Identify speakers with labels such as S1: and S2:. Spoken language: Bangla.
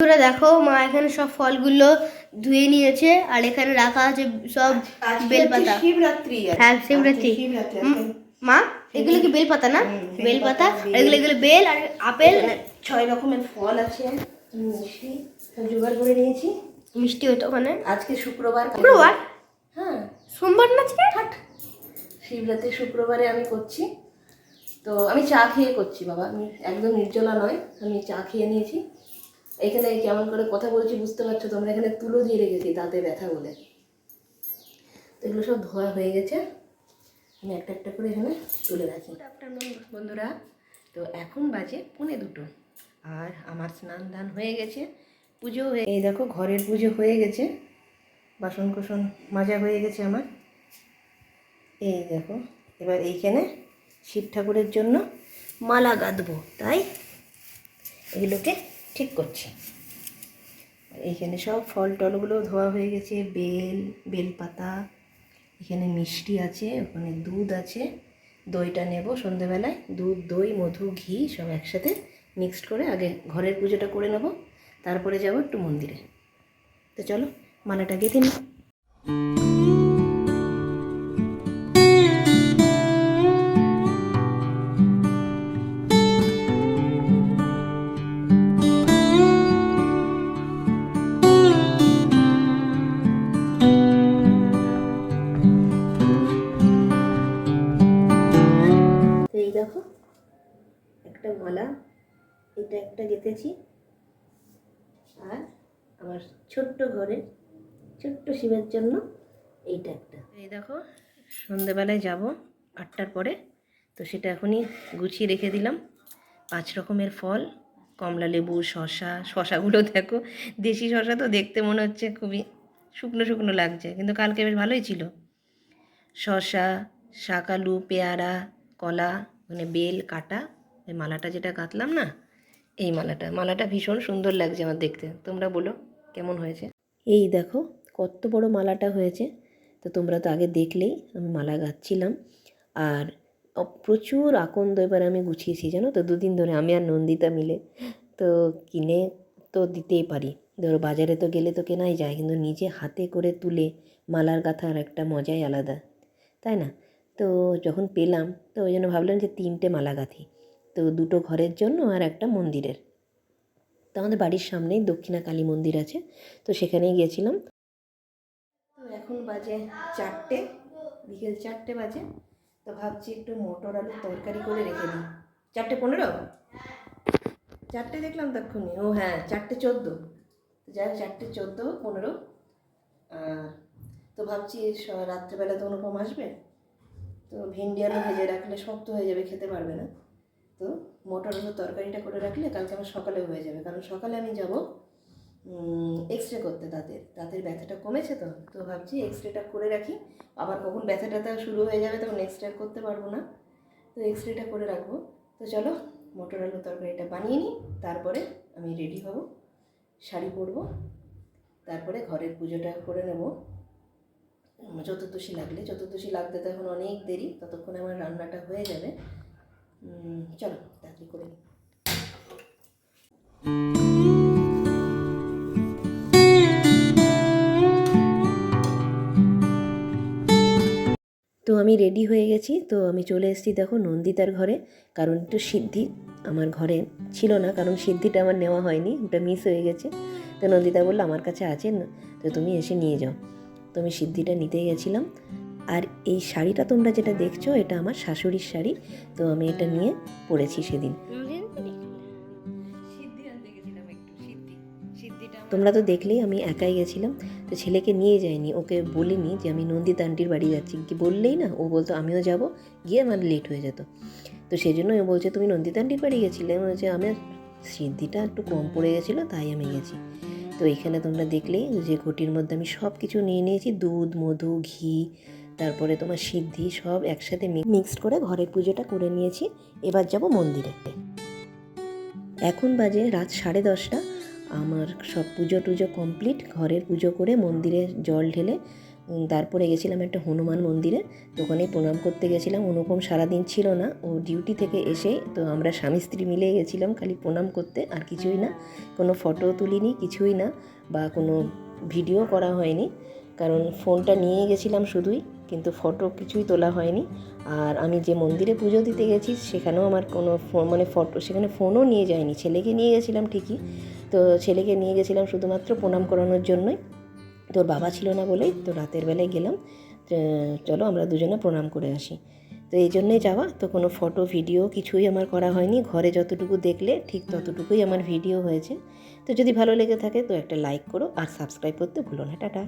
S1: তোরা দেখো মা এখানে সব ফলগুলো ধুয়ে নিয়েছে আর এখানে রাখা আছে সব বেলপাতা।
S2: শিবরাত্রি
S1: হ্যাঁ শিবরাত্রি। মা এগুলো কি বেলপাতা না? বেলপাতা এগুলো এগুলো বেল আর আপেল।
S2: ছয় রকমের ফল আছে মিষ্টি জোগাড় করে নিয়েছি।
S1: মিষ্টি হতো ওখানে।
S2: আজকে শুক্রবার।
S1: শুক্রবার?
S2: হ্যাঁ।
S1: সোমবার না আজকে?
S2: হাট শিবরাত্রি শুক্রবারে আমি করছি। তো আমি চা খেয়ে করছি বাবা। আমি একদম নির্জলা নয় আমি চা খেয়ে নিয়েছি। এখানে কেমন করে কথা বলছি বুঝতে পারছ? তোমরা এখানে তুলো দিয়ে রেখেছি দাঁতে ব্যথা বলে। তো এগুলো সব ধোয়া হয়ে গেছে। আমি একটা একটা করে এখানে তুলে রাখি। আফটারনুন বন্ধুরা, তো এখন বাজে পুনে দুটো। আর আমার স্নান দান হয়ে গেছে, পুজো হয়ে এই দেখো, ঘরের পুজো হয়ে গেছে। বাসন কোসন মাজা হয়ে গেছে আমার। এই দেখো, এবার এইখানে শিব ঠাকুরের জন্য মালা গাঁথবো তাই? এগুলোকে ঠিক করছি। এইখানে সব ফল টলগুলো ধোয়া হয়ে গেছে, বেল, বেলপাতা, এখানে মিষ্টি আছে, ওখানে দুধ আছে, দইটা নেব সন্ধেবেলায়, দুধ, দই, মধু, ঘি সব একসাথে মিক্সড করে আগে ঘরের পুজোটা করে নেব, তারপরে যাব একটু মন্দিরে। তো চলো, মালাটা গেঁথে নিই মালা এটা একটা গেঁথেছি। আর আমার ছোট্ট ঘরে, ছোট্ট শিবের জন্য এইটা একটা। এই দেখো, সন্ধেবেলায় যাব আটটার পরে, তো সেটা এখনই গুছিয়ে রেখে দিলাম। পাঁচ রকমের ফল, কমলা লেবু শশা শশাগুলো দেখো, দেশি শশা তো দেখতে মনে হচ্ছে খুবই শুকনো শুকনো লাগছে, কিন্তু কালকে বেশ ভালোই ছিল। শশা শাকালু পেয়ারা, কলা মানে বেল, কাটা এই মালাটা যেটা গাঁথলাম না, এই মালাটা। মালাটা ভীষণ সুন্দর লাগছে আমার দেখতে। তোমরা বলো, কেমন হয়েছে? এই দেখো, কত বড় মালাটা হয়েছে। তো তোমরা তো আগে দেখলেই আমি মালা গাঁথছিলাম আর প্রচুর আকন্দ এবার আমি গুছিয়েছি, জানো তো? দুদিন ধরে আমি আর নন্দিতা মিলে। তো কিনে তো দিতেই পারি। ধরো বাজারে তো গেলে তো কেনাই যায়, কিন্তু নিজে হাতে করে তুলে মালার গাঁথার একটা মজাই আলাদা। তাই না? তো যখন পেলাম, তো ওই জন্য ভাবলাম যে তিনটে মালা গাঁথি। তো দুটো ঘরের জন্য আর একটা মন্দিরের। তো আমাদের বাড়ির সামনেই দক্ষিণা কালী মন্দির আছে, তো সেখানেই গিয়েছিলাম। তো এখন বাজে চারটে, বিকেল চারটে বাজে, তো ভাবছি একটু মটর আলুর তরকারি করে রেখে দিই। চারটে পনেরো? চারটে দেখলাম তক্ষুনি ও হ্যাঁ চারটে চোদ্দ। যাই হোক, চারটে চোদ্দ, পনেরো। তো ভাবছি রাত্রেবেলা তো অনুপম আসবে। তো ভেন্ডি আলু ভেজে রাখলে শক্ত হয়ে যাবে, খেতে পারবে না। তো মটর আলুর তরকারিটা করে রাখলে কালকে আমার সকালে হয়ে যাবে। কারণ সকালে আমি যাব এক্স রে করতে দাঁতের দাঁতের ব্যথাটা কমেছে তো তো ভাবছি এক্স রেটা করে রাখি। আবার কখন ব্যথা ট্যাথা শুরু হয়ে যাবে তখন এক্স রে করতে পারব না। তো এক্স রেটা করে রাখব। তো চলো, মটর আলু তরকারিটা বানিয়ে নিই। তারপরে আমি রেডি হব। শাড়ি পরবো। তারপরে ঘরের পুজোটা করে নেব। চতুর্দশী লাগলে। চতুর্দশী লাগতে তো এখন অনেক দেরি। ততক্ষণে আমার রান্নাটা হয়ে যাবে। চলো, তাড়াতাড়ি করে নিই তো আমি রেডি হয়ে গেছি, তো আমি চলে এসেছি দেখো নন্দিতার ঘরে, কারণ একটু সিদ্ধি আমার ঘরে ছিল না, কারণ সিদ্ধিটা আমার নেওয়া হয়নি, ওটা মিস হয়ে গেছে। তো নন্দিতা বলল, আমার কাছে আছে না, তো তুমি এসে নিয়ে যাও। তো আমি সিদ্ধিটা নিতে গেছিলাম। আর এই শাড়িটা তোমরা যেটা দেখছ, এটা আমার শাশুড়ির শাড়ি, তো আমি এটা নিয়ে পরেছি সেদিন। তোমরা তো দেখলেই আমি একাই গেছিলাম, তো ছেলেকে নিয়ে যাইনি, ওকে বলিনি যে আমি নন্দিতা আন্টির বাড়ি যাচ্ছি। কি বললেই না, ও বলতো আমিও যাব, গিয়ে আমার লেট হয়ে যেত। তো সেই জন্য ও বলছে, তুমি নন্দিতা আন্টির বাড়ি গেছিলে? আমি বলছি, আমার সিদ্ধিটা একটু কম পড়ে গেছিল, তাই আমি গেছি। তো এখানে তোমরা দেখলেই যে ঘটির মধ্যে আমি সব কিছু নিয়ে নিয়েছি, দুধ, মধু, ঘি তারপরে তোমার সিদ্ধি সব একসাথে মিক্সড করে ঘরের পুজোটা করে নিয়েছি। এবার যাব মন্দিরে। এখন বাজে রাত সাড়ে দশটা। আমার সব পুজো টুজো কমপ্লিট ঘরের পুজো করে মন্দিরে জল ঢেলে তারপরে গেছিলাম একটা হনুমান মন্দিরে। তো ওখানে প্রণাম করতে গেছিলাম। অনুপম সারাদিন ছিল না। ও ডিউটি থেকে এসে, তো আমরা স্বামী স্ত্রী মিলে গেছিলাম খালি প্রণাম করতে, আর কিছুই না। কোনো ফটো তুলিনি, কিছুই না, বা কোনো ভিডিও করা হয়নি। কারণ ফোনটা নিয়ে গেছিলাম শুধুই। কিন্তু ফটো কিছুই তোলা হয়নি। আর আমি যে মন্দিরে পুজো দিতে গেছি, সেখানেও আমার কোনো ফোন মানে ফটো সেখানে ফোনও নিয়ে যায়নি। ছেলেকে নিয়ে গেছিলাম ঠিকই। তো ছেলেকে নিয়ে গেছিলাম শুধুমাত্র প্রণাম করানোর জন্যই। তোর বাবা ছিল না বলেই তো রাতের বেলায় গেলাম। চলো আমরা দুজনে প্রণাম করে আসি। তো এই জন্যই যাওয়া। তো কোনো ফটো ভিডিও কিছুই আমার করা হয়নি। ঘরে যতটুকু দেখলে ঠিক ততটুকুই আমার ভিডিও হয়েছে। তো যদি ভালো লেগে থাকে তো একটা লাইক করো আর সাবস্ক্রাইব করতে ভুলো না। টাটা।